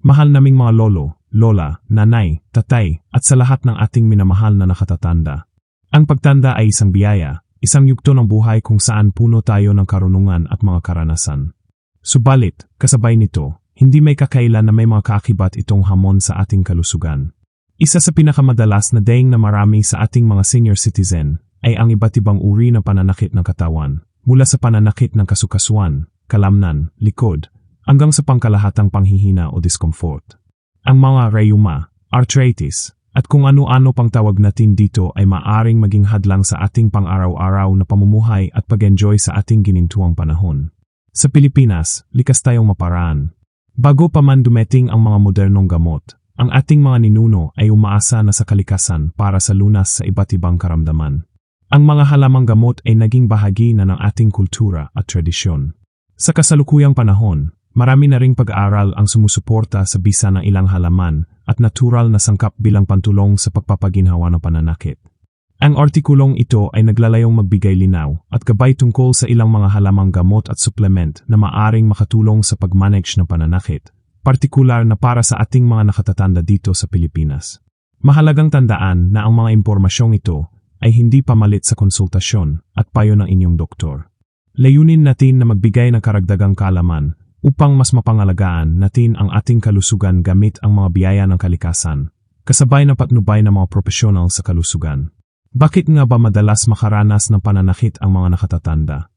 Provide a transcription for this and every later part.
Mahal naming mga lolo, lola, nanay, tatay, at sa lahat ng ating minamahal na nakatatanda. Ang pagtanda ay isang biyaya, isang yugto ng buhay kung saan puno tayo ng karunungan at mga karanasan. Subalit, kasabay nito, hindi may kakailan na may mga kaakibat itong hamon sa ating kalusugan. Isa sa pinakamadalas na daing na marami sa ating mga senior citizen ay ang iba't ibang uri ng pananakit ng katawan, mula sa pananakit ng kasukasuan, kalamnan, likod, hanggang sa pangkalahatang panghihina o discomfort. Ang mga rheuma, arthritis, at kung ano-ano pang tawag natin dito ay maaring maging hadlang sa ating pang-araw-araw na pamumuhay at pag-enjoy sa ating ginintuang panahon. Sa Pilipinas, likas tayong maparaan. Bago pa man dumating ang mga modernong gamot, ang ating mga ninuno ay umaasa na sa kalikasan para sa lunas sa iba't ibang karamdaman. Ang mga halamang gamot ay naging bahagi na ng ating kultura at tradisyon. Sa kasalukuyang panahon, Marami na ring pag-aaral ang sumusuporta sa bisa ng ilang halaman at natural na sangkap bilang pantulong sa pagpapaginhawa ng pananakit. Ang artikulong ito ay naglalayong magbigay linaw at gabay tungkol sa ilang mga halamang gamot at supplement na maaring makatulong sa pag-manage ng pananakit, partikular na para sa ating mga nakatatanda dito sa Pilipinas. Mahalagang tandaan na ang mga impormasyong ito ay hindi pamalit sa konsultasyon at payo ng inyong doktor. Layunin natin na magbigay ng karagdagang kalaman upang mas mapangalagaan natin ang ating kalusugan gamit ang mga biyaya ng kalikasan, kasabay ng patnubay ng mga profesional sa kalusugan. Bakit nga ba madalas makaranas ng pananakit ang mga nakatatanda?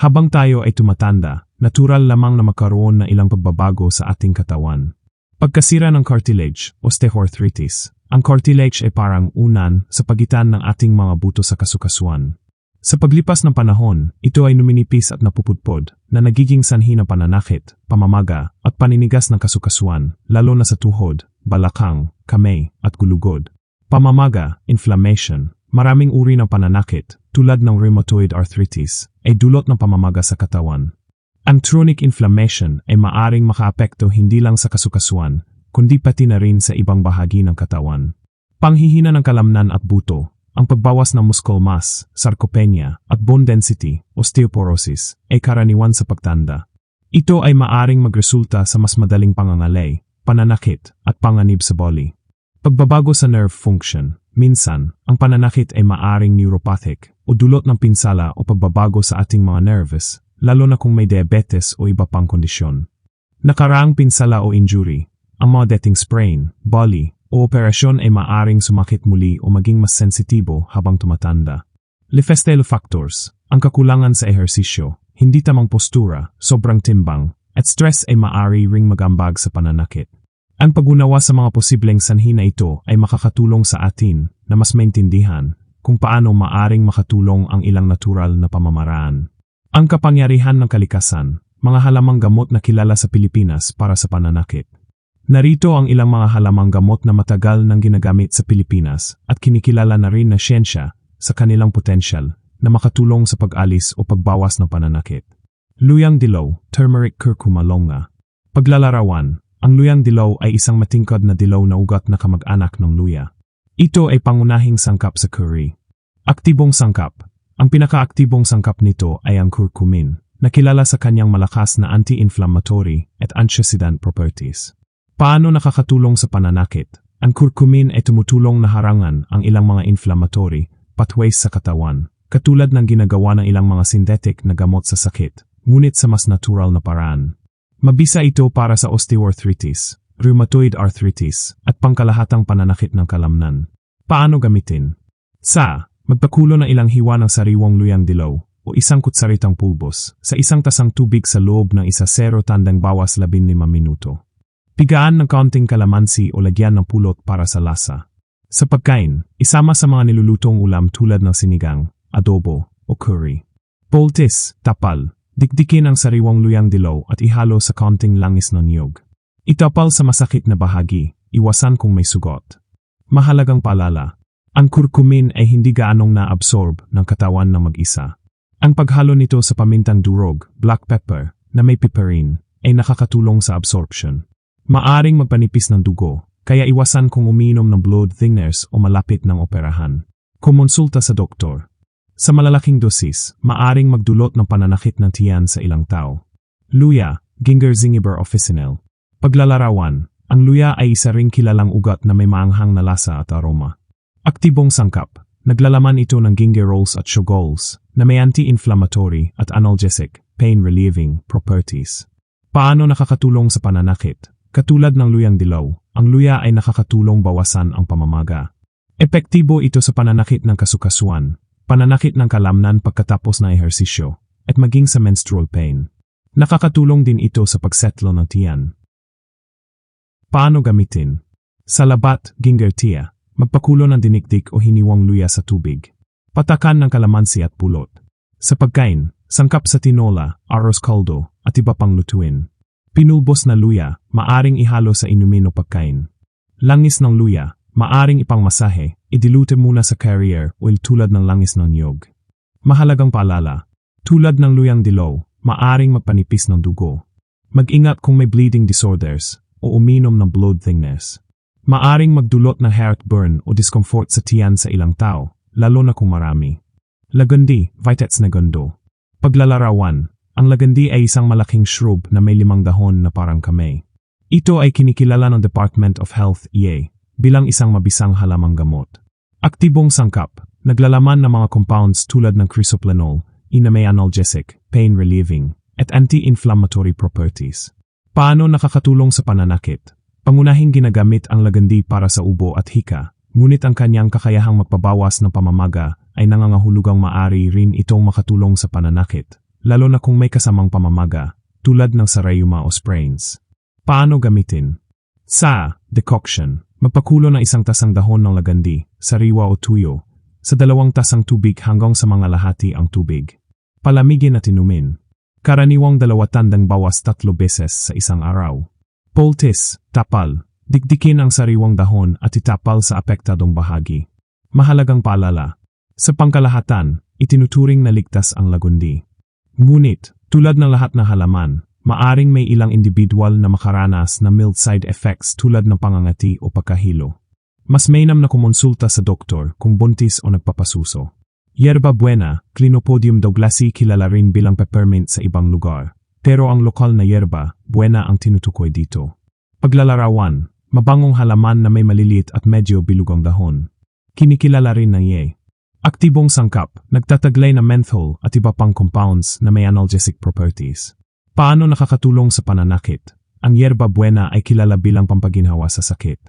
Habang tayo ay tumatanda, natural lamang na magkaroon ng ilang pagbabago sa ating katawan. Pagkasira ng cartilage, osteoarthritis, ang cartilage ay parang unan sa pagitan ng ating mga buto sa kasukasuan. Sa paglipas ng panahon, ito ay numinipis at napupudpod na nagiging sanhi ng pananakit, pamamaga at paninigas ng kasukasuan, lalo na sa tuhod, balakang, kamay at gulugod. Pamamaga, inflammation, maraming uri ng pananakit, tulad ng rheumatoid arthritis, ay dulot ng pamamaga sa katawan. Ang chronic inflammation ay maaring makaapekto hindi lang sa kasukasuan, kundi pati na rin sa ibang bahagi ng katawan. Panghihina ng kalamnan at buto, ang pagbawas ng muscle mass, sarcopenia, at bone density, osteoporosis, ay karaniwan sa pagtanda. Ito ay maaring magresulta sa mas madaling pangangalay, pananakit, at panganib sa boli. Pagbabago sa nerve function, minsan, ang pananakit ay maaring neuropathic o dulot ng pinsala o pagbabago sa ating mga nerves, lalo na kung may diabetes o iba pang kondisyon. Nakaraang pinsala o injury, ang mga dating sprain, boli, o operasyon ay maaring sumakit muli o maging mas sensitibo habang tumatanda. Lifestyle factors, ang kakulangan sa ehersisyo, hindi tamang postura, sobrang timbang, at stress ay maari ring magambag sa pananakit. Ang pagunawa sa mga posibleng sanhi na ito ay makakatulong sa atin na mas maintindihan kung paano maaring makatulong ang ilang natural na pamamaraan. Ang kapangyarihan ng kalikasan, mga halamang gamot na kilala sa Pilipinas para sa pananakit. Narito ang ilang mga halamang gamot na matagal nang ginagamit sa Pilipinas at kinikilala na rin na siyensya sa kanilang potensyal na makatulong sa pag-alis o pagbawas ng pananakit. Luyang dilaw, turmeric curcuma longa. Paglalarawan, ang luyang dilaw ay isang matingkad na dilaw na ugat na kamag-anak ng luya. Ito ay pangunahing sangkap sa curry. Aktibong sangkap. Ang pinakaaktibong sangkap nito ay ang curcumin, na kilala sa kanyang malakas na anti-inflammatory at antioxidant properties. Paano nakakatulong sa pananakit? Ang curcumin ay tumutulong na harangan ang ilang mga inflammatory pathways sa katawan, katulad ng ginagawa ng ilang mga synthetic na gamot sa sakit, ngunit sa mas natural na paraan. Mabisa ito para sa osteoarthritis, rheumatoid arthritis, at pangkalahatang pananakit ng kalamnan. Paano gamitin? Sa, magpakulo ng ilang hiwa ng sariwang luyang dilaw o isang kutsaritang pulbos sa isang tasang tubig sa loob ng isa zero tandang bawas 15 minuto. Pigaan ng kaunting kalamansi o lagyan ng pulot para sa lasa. Sa pagkain, isama sa mga nilulutong ulam tulad ng sinigang, adobo, o curry. Poultice, tapal, dikdikin ang sariwang luyang dilaw at ihalo sa kaunting langis ng niyog. Itapal sa masakit na bahagi, iwasan kung may sugot. Mahalagang paalala, ang curcumin ay hindi gaanong na-absorb ng katawan ng mag-isa. Ang paghalo nito sa pamintang durog, black pepper, na may piperin, ay nakakatulong sa absorption. Maaring magpanipis ng dugo, kaya iwasan kung uminom ng blood thinners o malapit ng operahan. Kumonsulta sa doktor. Sa malalaking dosis, maaring magdulot ng pananakit ng tiyan sa ilang tao. Luya, Ginger zingiber officinal. Paglalarawan, Ang luya ay isa ring kilalang ugat na may maanghang na lasa at aroma. Aktibong sangkap, naglalaman ito ng gingerols at shogols na may anti-inflammatory at analgesic, pain-relieving properties. Paano nakakatulong sa pananakit? Katulad ng luyang dilaw, ang luya ay nakakatulong bawasan ang pamamaga. Epektibo ito sa pananakit ng kasukasuan, pananakit ng kalamnan pagkatapos ng ehersisyo, at maging sa menstrual pain. Nakakatulong din ito sa pagsetlo ng tiyan. Paano gamitin? Sa labat, gingertia, magpakulo ng dinikdik o hiniwang luya sa tubig. Patakan ng kalamansi at pulot. Sa pagkain, sangkap sa tinola, arroz caldo, at iba pang lutuin. Pinulbos na luya, maaring ihalo sa inumin o pagkain. Langis ng luya, maaring ipangmasahe, idilute muna sa carrier oil tulad ng langis ng niyog. Mahalagang paalala, tulad ng luyang dilaw, maaring magpanipis ng dugo. Mag-ingat kung may bleeding disorders o uminom ng blood thinness. Maaring magdulot ng heartburn o discomfort sa tiyan sa ilang tao, lalo na kung marami. Lagandi, Vitets na gando. Paglalarawan, ang lagandi ay isang malaking shrub na may limang dahon na parang kamay. Ito ay kinikilala ng Department of Health EA bilang isang mabisang halamang gamot. Aktibong sangkap, naglalaman ng mga compounds tulad ng crisoplenol, ina analgesic, pain relieving, at anti-inflammatory properties. Paano nakakatulong sa pananakit? Pangunahing ginagamit ang lagandi para sa ubo at hika, ngunit ang kanyang kakayahang magpabawas ng pamamaga ay nangangahulugang maari rin itong makatulong sa pananakit lalo na kung may kasamang pamamaga, tulad ng sarayuma o sprains. Paano gamitin? Sa decoction, magpakulo ng isang tasang dahon ng lagandi, sariwa o tuyo, sa dalawang tasang tubig hanggang sa mga lahati ang tubig. Palamigin at inumin. Karaniwang dalawa tandang bawas tatlo beses sa isang araw. Poultice, tapal, dikdikin ang sariwang dahon at itapal sa apektadong bahagi. Mahalagang paalala, sa pangkalahatan, itinuturing na ligtas ang lagundi. Ngunit, tulad ng lahat ng halaman, maaring may ilang individual na makaranas na mild side effects tulad ng pangangati o pagkahilo. Mas mainam na kumonsulta sa doktor kung buntis o nagpapasuso. Yerba buena, Clinopodium douglasi kilala rin bilang peppermint sa ibang lugar. Pero ang lokal na yerba, buena ang tinutukoy dito. Paglalarawan, mabangong halaman na may maliliit at medyo bilugang dahon. Kinikilala rin ng ye. Aktibong sangkap, nagtataglay ng menthol at iba pang compounds na may analgesic properties. Paano nakakatulong sa pananakit? Ang yerba buena ay kilala bilang pampaginhawa sa sakit.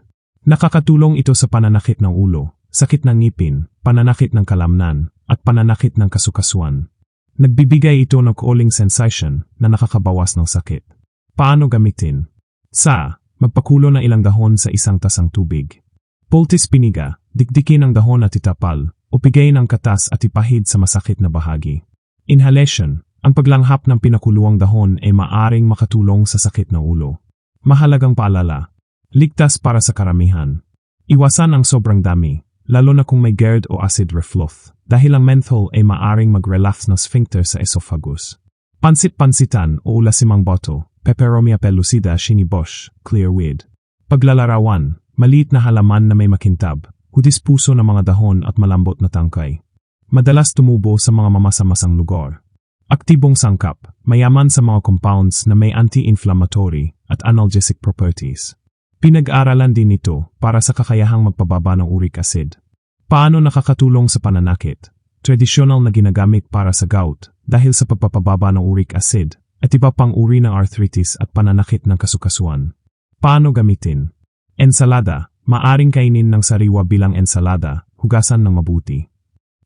Nakakatulong ito sa pananakit ng ulo, sakit ng ngipin, pananakit ng kalamnan, at pananakit ng kasukasuan. Nagbibigay ito ng cooling sensation na nakakabawas ng sakit. Paano gamitin? Sa, magpakulo ng ilang dahon sa isang tasang tubig. Poultice piniga, dikdikin ang dahon at itapal, o bigay ng katas at ipahid sa masakit na bahagi. Inhalation, ang paglanghap ng pinakuluang dahon ay maaring makatulong sa sakit ng ulo. Mahalagang paalala, ligtas para sa karamihan. Iwasan ang sobrang dami, lalo na kung may GERD o acid reflux, dahil ang menthol ay maaring mag-relax ng sphincter sa esophagus. Pansit-pansitan o ulasimang boto, Peperomia pellucida shinibosh, clear weed. Paglalarawan, maliit na halaman na may makintab, hudis puso ng mga dahon at malambot na tangkay. Madalas tumubo sa mga mamasamasang lugar. Aktibong sangkap, mayaman sa mga compounds na may anti-inflammatory at analgesic properties. Pinag-aralan din ito para sa kakayahang magpababa ng uric acid. Paano nakakatulong sa pananakit? Tradisyonal na ginagamit para sa gout dahil sa pagpapababa ng uric acid at iba pang uri ng arthritis at pananakit ng kasukasuan. Paano gamitin? Ensalada, Maaring kainin ng sariwa bilang ensalada, hugasan ng mabuti.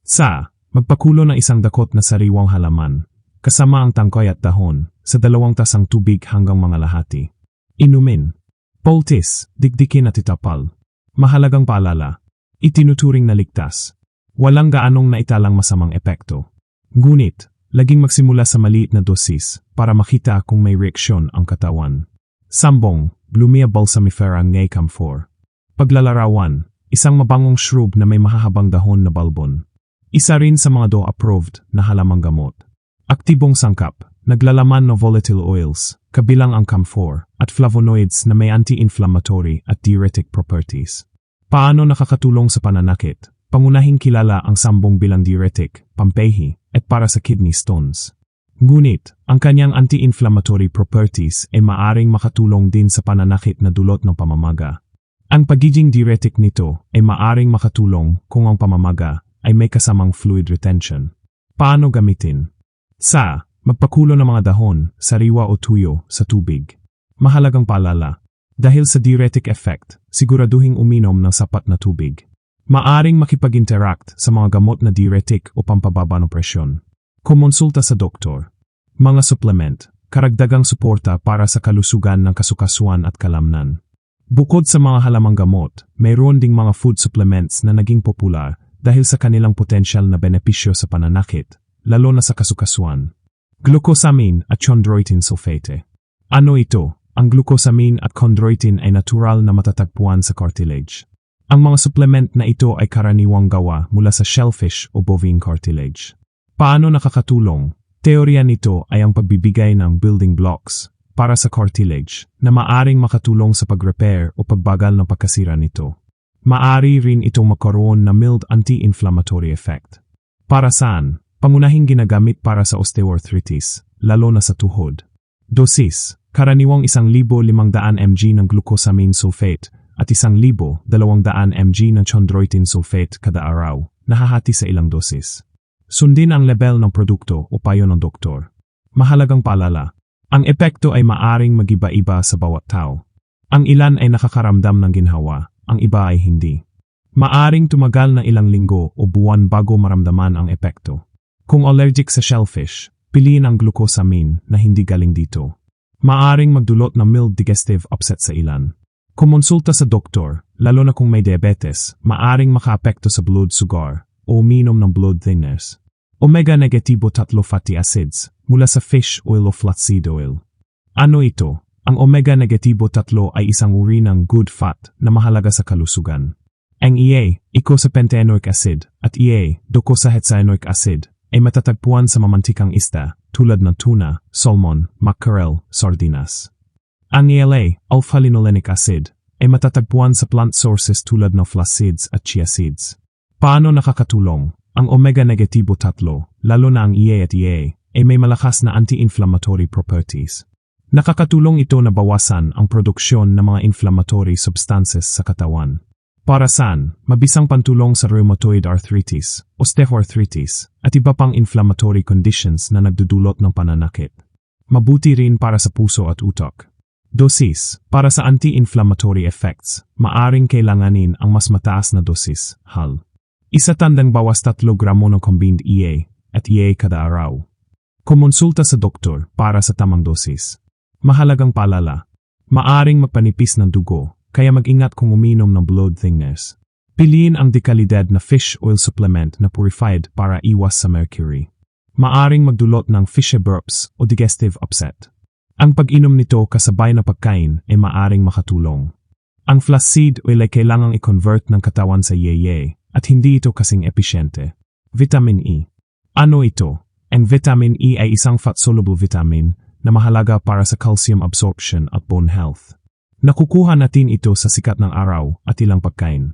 Sa, magpakulo ng isang dakot na sariwang halaman, kasama ang tangkoy at dahon, sa dalawang tasang tubig hanggang mga lahati. Inumin. Poultice, dikdikin at itapal. Mahalagang paalala, itinuturing na ligtas. Walang gaanong naitalang masamang epekto. Ngunit, laging magsimula sa maliit na dosis para makita kung may reaksyon ang katawan. Sambong, Blumia balsamifera ngay camphor. Paglalarawan, isang mabangong shrub na may mahahabang dahon na balbon. Isa rin sa mga DO-approved na halamang gamot. Aktibong sangkap, naglalaman ng volatile oils, kabilang ang camphor, at flavonoids na may anti-inflammatory at diuretic properties. Paano nakakatulong sa pananakit? Pangunahing kilala ang sambong bilang diuretic, pampehi, at para sa kidney stones. Ngunit, ang kanyang anti-inflammatory properties ay maaring makatulong din sa pananakit na dulot ng pamamaga. Ang pagiging diuretic nito ay maaring makatulong kung ang pamamaga ay may kasamang fluid retention. Paano gamitin? Sa, magpakulo ng mga dahon, sariwa o tuyo sa tubig. Mahalagang paalala, dahil sa diuretic effect, siguraduhing uminom ng sapat na tubig. Maaring makipag-interact sa mga gamot na diuretic o pampababa ng presyon. Kumonsulta sa doktor. Mga supplement, karagdagang suporta para sa kalusugan ng kasukasuan at kalamnan. Bukod sa mga halamang gamot, mayroon ding mga food supplements na naging popular dahil sa kanilang potensyal na benepisyo sa pananakit, lalo na sa kasukasuan. Glucosamine at chondroitin sulfate. Ano ito? Ang glucosamine at chondroitin ay natural na matatagpuan sa cartilage. Ang mga supplement na ito ay karaniwang gawa mula sa shellfish o bovine cartilage. Paano nakakatulong? Teorya nito ay ang pagbibigay ng building blocks para sa cartilage na maaring makatulong sa pag-repair o pagbagal ng pagkasira nito. Maari rin itong magkaroon na mild anti-inflammatory effect. Para saan? Pangunahing ginagamit para sa osteoarthritis, lalo na sa tuhod. Dosis, karaniwang 1,500 mg ng glucosamine sulfate at 1,200 mg ng chondroitin sulfate kada araw, nahahati sa ilang dosis. Sundin ang level ng produkto o payo ng doktor. Mahalagang paalala, ang epekto ay maaring magiba-iba sa bawat tao. Ang ilan ay nakakaramdam ng ginhawa, ang iba ay hindi. Maaring tumagal ng ilang linggo o buwan bago maramdaman ang epekto. Kung allergic sa shellfish, piliin ang glucosamine na hindi galing dito. Maaring magdulot ng mild digestive upset sa ilan. Kumonsulta sa doktor, lalo na kung may diabetes, maaring makaapekto sa blood sugar o uminom ng blood thinners. Omega-negatibo tatlo fatty acids mula sa fish oil o flaxseed oil. Ano ito? Ang omega-negatibo tatlo ay isang uri ng good fat na mahalaga sa kalusugan. Ang EA, icosapentaenoic acid, at EA, docosahexaenoic acid, ay matatagpuan sa mamantikang isda tulad ng tuna, salmon, mackerel, sardinas. Ang ELA, alpha-linolenic acid, ay matatagpuan sa plant sources tulad ng flax at chia seeds. Paano nakakatulong? Ang omega-negatibo tatlo, lalo na ang EA at EA, ay may malakas na anti-inflammatory properties. Nakakatulong ito na bawasan ang produksyon ng mga inflammatory substances sa katawan. Para saan, mabisang pantulong sa rheumatoid arthritis, osteoarthritis, at iba pang inflammatory conditions na nagdudulot ng pananakit. Mabuti rin para sa puso at utak. Dosis, para sa anti-inflammatory effects, maaring kailanganin ang mas mataas na dosis, HAL. Isa tandang bawas 3 gramo ng combined EA at EA kada araw. Kumonsulta sa doktor para sa tamang dosis. Mahalagang paalala, maaring magpanipis ng dugo, kaya mag-ingat kung uminom ng blood thinners. Piliin ang dekalidad na fish oil supplement na purified para iwas sa mercury. Maaring magdulot ng fishy burps o digestive upset. Ang pag-inom nito kasabay na pagkain ay maaring makatulong. Ang flaxseed oil ay kailangang i-convert ng katawan sa yeye at hindi ito kasing episyente. Vitamin E. Ano ito? Ang vitamin E ay isang fat-soluble vitamin na mahalaga para sa calcium absorption at bone health. Nakukuha natin ito sa sikat ng araw at ilang pagkain.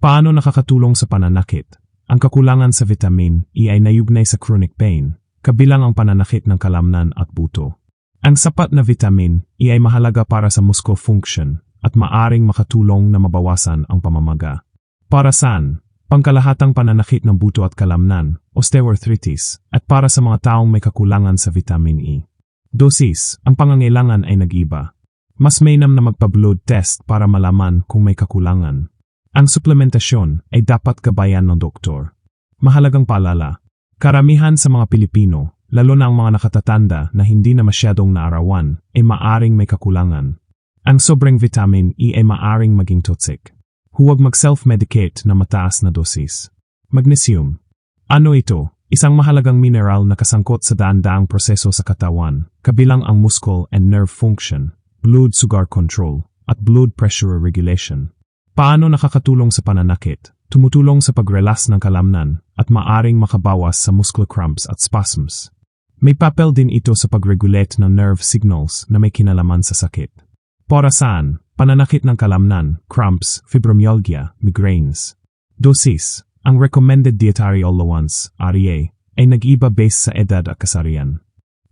Paano nakakatulong sa pananakit? Ang kakulangan sa vitamin E ay nayugnay sa chronic pain, kabilang ang pananakit ng kalamnan at buto. Ang sapat na vitamin E ay mahalaga para sa muscle function at maaring makatulong na mabawasan ang pamamaga. Para saan? Pangkalahatang pananakit ng buto at kalamnan, osteoarthritis, at para sa mga taong may kakulangan sa vitamin E. Dosis, ang pangangailangan ay nag-iba. Mas mainam na magpa-blood test para malaman kung may kakulangan. Ang suplementasyon ay dapat gabayan ng doktor. Mahalagang paalala, karamihan sa mga Pilipino lalo na ang mga nakatatanda na hindi na masyadong naarawan, ay maaring may kakulangan. Ang sobrang vitamin E ay maaring maging toxic. Huwag mag-self-medicate na mataas na dosis. Magnesium. Ano ito? Isang mahalagang mineral na kasangkot sa daan-daang proseso sa katawan, kabilang ang muscle and nerve function, blood sugar control, at blood pressure regulation. Paano nakakatulong sa pananakit? Tumutulong sa pag-relax ng kalamnan at maaring makabawas sa muscle cramps at spasms. May papel din ito sa pag-regulate ng nerve signals na may kinalaman sa sakit. Para saan? Pananakit ng kalamnan, cramps, fibromyalgia, migraines. Dosis. Ang recommended dietary allowance, REA, ay nag-iba base sa edad at kasarian.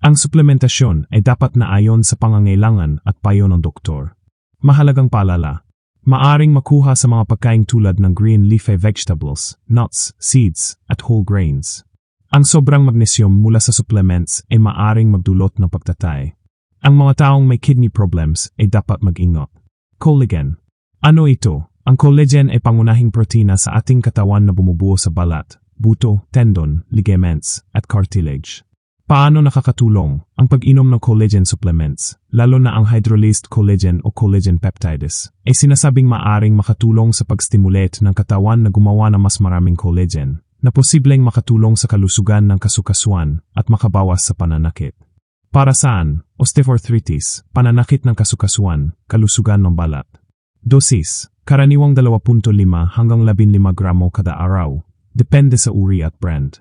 Ang suplementasyon ay dapat na ayon sa pangangailangan at payo ng doktor. Mahalagang paalala, maaring makuha sa mga pagkain tulad ng green leafy vegetables, nuts, seeds, at whole grains. Ang sobrang magnesium mula sa supplements ay maaring magdulot ng pagtatay. Ang mga taong may kidney problems ay dapat mag-ingat. Collagen. Ano ito? Ang collagen ay pangunahing protina sa ating katawan na bumubuo sa balat, buto, tendon, ligaments, at cartilage. Paano nakakatulong ang pag-inom ng collagen supplements, lalo na ang hydrolyzed collagen o collagen peptides, ay sinasabing maaring makatulong sa pag-stimulate ng katawan na gumawa ng mas maraming collagen, na posibleng makatulong sa kalusugan ng kasukasuan at makabawas sa pananakit. Para saan? Osteoarthritis, pananakit ng kasukasuan, kalusugan ng balat. Dosis, karaniwang 2.5 hanggang 15 gramo kada araw, depende sa uri at brand.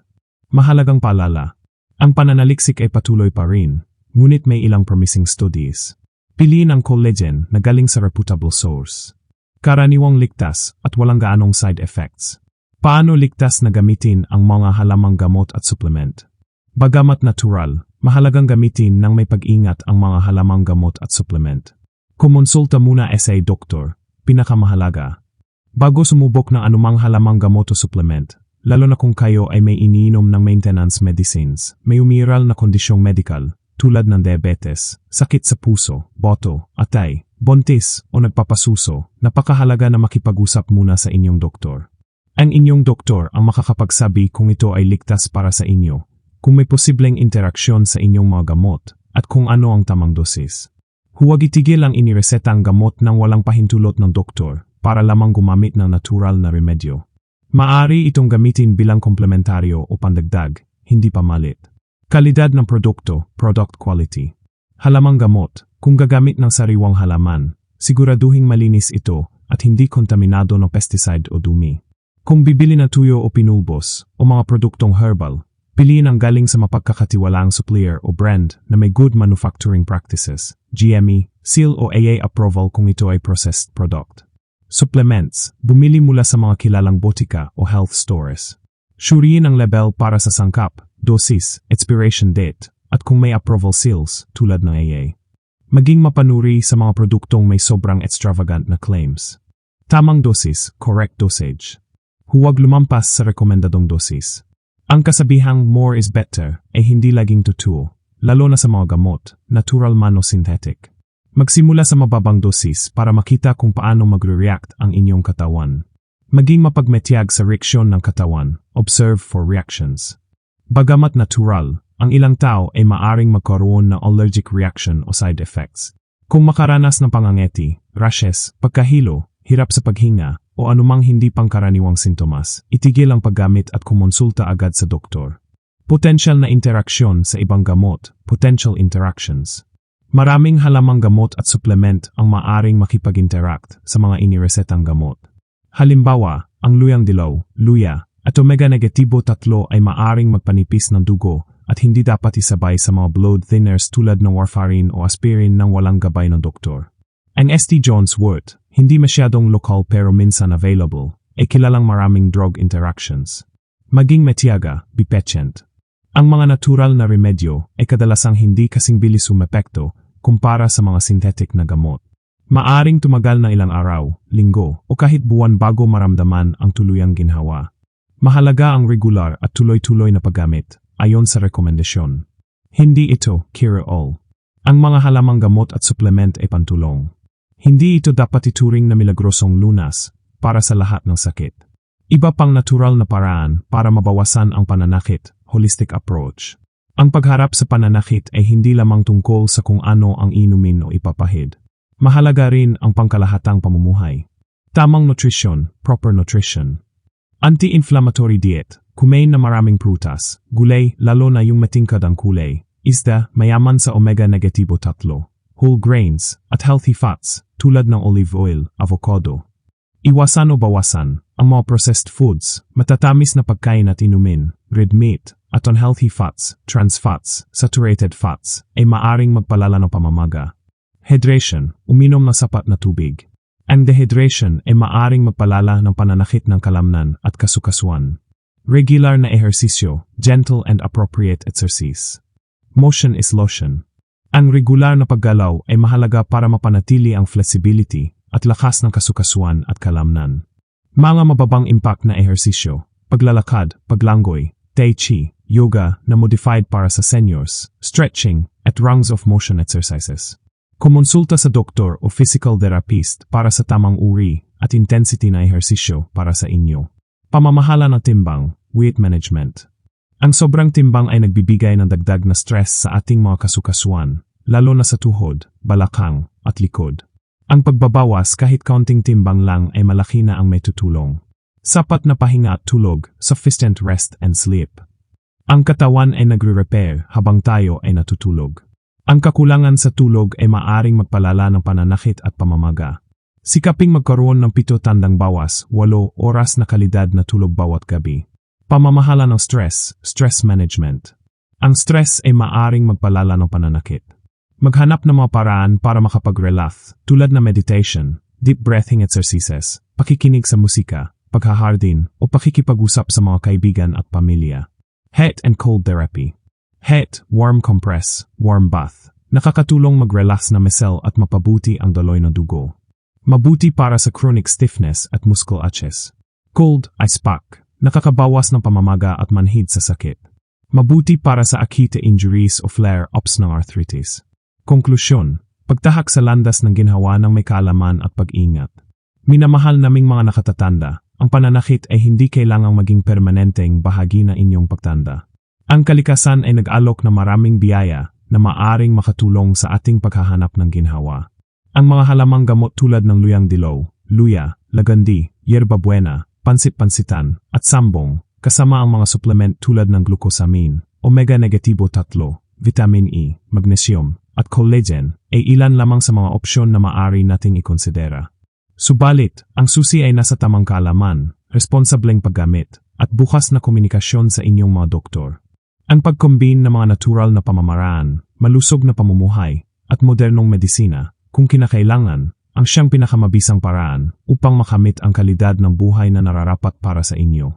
Mahalagang paalala, ang pananaliksik ay patuloy pa rin, ngunit may ilang promising studies. Piliin ang collagen na galing sa reputable source. Karaniwang ligtas at walang gaanong side effects. Paano ligtas na gamitin ang mga halamang gamot at supplement? Bagamat natural, mahalagang gamitin ng may pag-ingat ang mga halamang gamot at supplement. Kumonsulta muna sa doktor, pinakamahalaga. Bago sumubok ng anumang halamang gamot o supplement, lalo na kung kayo ay may iniinom ng maintenance medicines, may umiral na kondisyong medical, tulad ng diabetes, sakit sa puso, boto, atay, bontis o nagpapasuso, napakahalaga na makipag-usap muna sa inyong doktor. Ang inyong doktor ang makakapagsabi kung ito ay ligtas para sa inyo, kung may posibleng interaksyon sa inyong mga gamot, at kung ano ang tamang dosis. Huwag itigil ang iniresetang gamot ng walang pahintulot ng doktor para lamang gumamit ng natural na remedyo. Maari itong gamitin bilang komplementaryo o pandagdag, hindi pamalit. Kalidad ng produkto, product quality. Halamang gamot, kung gagamit ng sariwang halaman, siguraduhing malinis ito at hindi kontaminado ng pesticide o dumi. Kung bibili na tuyo o pinulbos o mga produktong herbal, piliin ang galing sa mapagkakatiwalaang supplier o brand na may good manufacturing practices, GME, seal o AA approval kung ito ay processed product. Supplements, bumili mula sa mga kilalang botika o health stores. Suriin ang label para sa sangkap, dosis, expiration date, at kung may approval seals tulad ng AA. Maging mapanuri sa mga produktong may sobrang extravagant na claims. Tamang dosis, correct dosage. Huwag lumampas sa rekomendadong dosis. Ang kasabihang more is better ay hindi laging totoo, lalo na sa mga gamot, natural man o synthetic. Magsimula sa mababang dosis para makita kung paano magre-react ang inyong katawan. Maging mapagmetyag sa reaksyon ng katawan, observe for reactions. Bagamat natural, ang ilang tao ay maaring magkaroon ng allergic reaction o side effects. Kung makaranas ng pangangeti, rashes, pagkahilo, hirap sa paghinga, o anumang hindi pangkaraniwang sintomas, itigil ang paggamit at kumonsulta agad sa doktor. Potential na interaksyon sa ibang gamot, potential interactions. Maraming halamang gamot at supplement ang maaring makipag-interact sa mga iniresetang gamot. Halimbawa, ang luyang dilaw, luya, at omega-negatibo tatlo ay maaring magpanipis ng dugo at hindi dapat isabay sa mga blood thinners tulad ng warfarin o aspirin nang walang gabay ng doktor. Ang ST Jones wort, hindi masyadong lokal pero minsan available, ay kilalang maraming drug interactions. Maging metiaga, bipetient. Ang mga natural na remedyo ay kadalasang hindi kasing bilis umepekto kumpara sa mga synthetic na gamot. Maaring tumagal na ilang araw, linggo, o kahit buwan bago maramdaman ang tuluyang ginhawa. Mahalaga ang regular at tuloy-tuloy na paggamit, ayon sa rekomendasyon. Hindi ito cure-all. Ang mga halamang gamot at supplement ay pantulong. Hindi ito dapat ituring na milagrosong lunas para sa lahat ng sakit. Iba pang natural na paraan para mabawasan ang pananakit, holistic approach. Ang pagharap sa pananakit ay hindi lamang tungkol sa kung ano ang inumin o ipapahid. Mahalaga rin ang pangkalahatang pamumuhay. Tamang nutrition, proper nutrition. Anti-inflammatory diet, kumain na maraming prutas, gulay, lalo na yung matingkad ang kulay, isda, mayaman sa omega-negatibo tatlo, whole grains, at healthy fats, tulad ng olive oil, avocado. Iwasan o bawasan ang mga processed foods, matatamis na pagkain at inumin, red meat, at unhealthy fats, trans fats, saturated fats ay maaring magpalala ng pamamaga. Hydration, uminom ng sapat na tubig. Ang dehydration ay maaring magpalala ng pananakit ng kalamnan at kasukasuan. Regular na ehersisyo, gentle and appropriate exercise. Motion is lotion. Ang regular na paggalaw ay mahalaga para mapanatili ang flexibility at lakas ng kasukasuan at kalamnan. Mga mababang impact na ehersisyo, paglalakad, paglangoy, tai chi, yoga na modified para sa seniors, stretching, at range of motion exercises. Kumonsulta sa doktor o physical therapist para sa tamang uri at intensity na ehersisyo para sa inyo. Pamamahala ng timbang, weight management. Ang sobrang timbang ay nagbibigay ng dagdag na stress sa ating mga kasukasuan, lalo na sa tuhod, balakang, at likod. Ang pagbabawas kahit kaunting timbang lang ay malaki na ang may tutulong. Sapat na pahinga at tulog, sufficient rest and sleep. Ang katawan ay nagre-repair habang tayo ay natutulog. Ang kakulangan sa tulog ay maaring magpalala ng pananakit at pamamaga. Sikaping magkaroon ng pito tandang bawas, walo oras na kalidad na tulog bawat gabi. Pamamahala ng stress, stress management. Ang stress ay maaring magpalala ng pananakit. Maghanap ng mga paraan para makapag-relax, tulad na meditation, deep breathing exercises, pakikinig sa musika, paghahardin, o pakikipag-usap sa mga kaibigan at pamilya. Heat and cold therapy. Heat, warm compress, warm bath. Nakakatulong mag-relax na mesel at mapabuti ang daloy ng dugo. Mabuti para sa chronic stiffness at muscle atches. Cold, ice pack nakakabawas ng pamamaga at manhid sa sakit. Mabuti para sa acute injuries o flare-ups ng arthritis. Konklusyon, pagtahak sa landas ng ginhawa ng may kaalaman at pag-ingat. Minamahal naming mga nakatatanda, ang pananakit ay hindi kailangang maging permanenteng bahagi na inyong pagtanda. Ang kalikasan ay nag-alok na maraming biyaya na maaring makatulong sa ating paghahanap ng ginhawa. Ang mga halamang gamot tulad ng luyang dilaw, luya, lagandi, yerba buena, pansit-pansitan, at sambong, kasama ang mga supplement tulad ng glucosamine, omega-negatibo 3, vitamin E, magnesium, at collagen, ay ilan lamang sa mga opsyon na maaari nating ikonsidera. Subalit, ang susi ay nasa tamang kaalaman, responsableng paggamit, at bukas na komunikasyon sa inyong mga doktor. Ang pagkombin ng mga natural na pamamaraan, malusog na pamumuhay, at modernong medisina, kung kinakailangan, ang siyang pinakamabisang paraan upang makamit ang kalidad ng buhay na nararapat para sa inyo.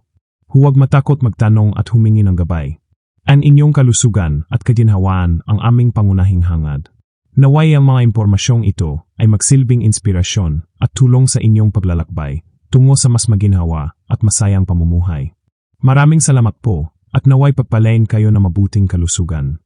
Huwag matakot magtanong at humingi ng gabay. Ang inyong kalusugan at kaginhawaan ang aming pangunahing hangad. Naway ang mga impormasyong ito ay magsilbing inspirasyon at tulong sa inyong paglalakbay tungo sa mas maginhawa at masayang pamumuhay. Maraming salamat po at naway pagpalain kayo na mabuting kalusugan.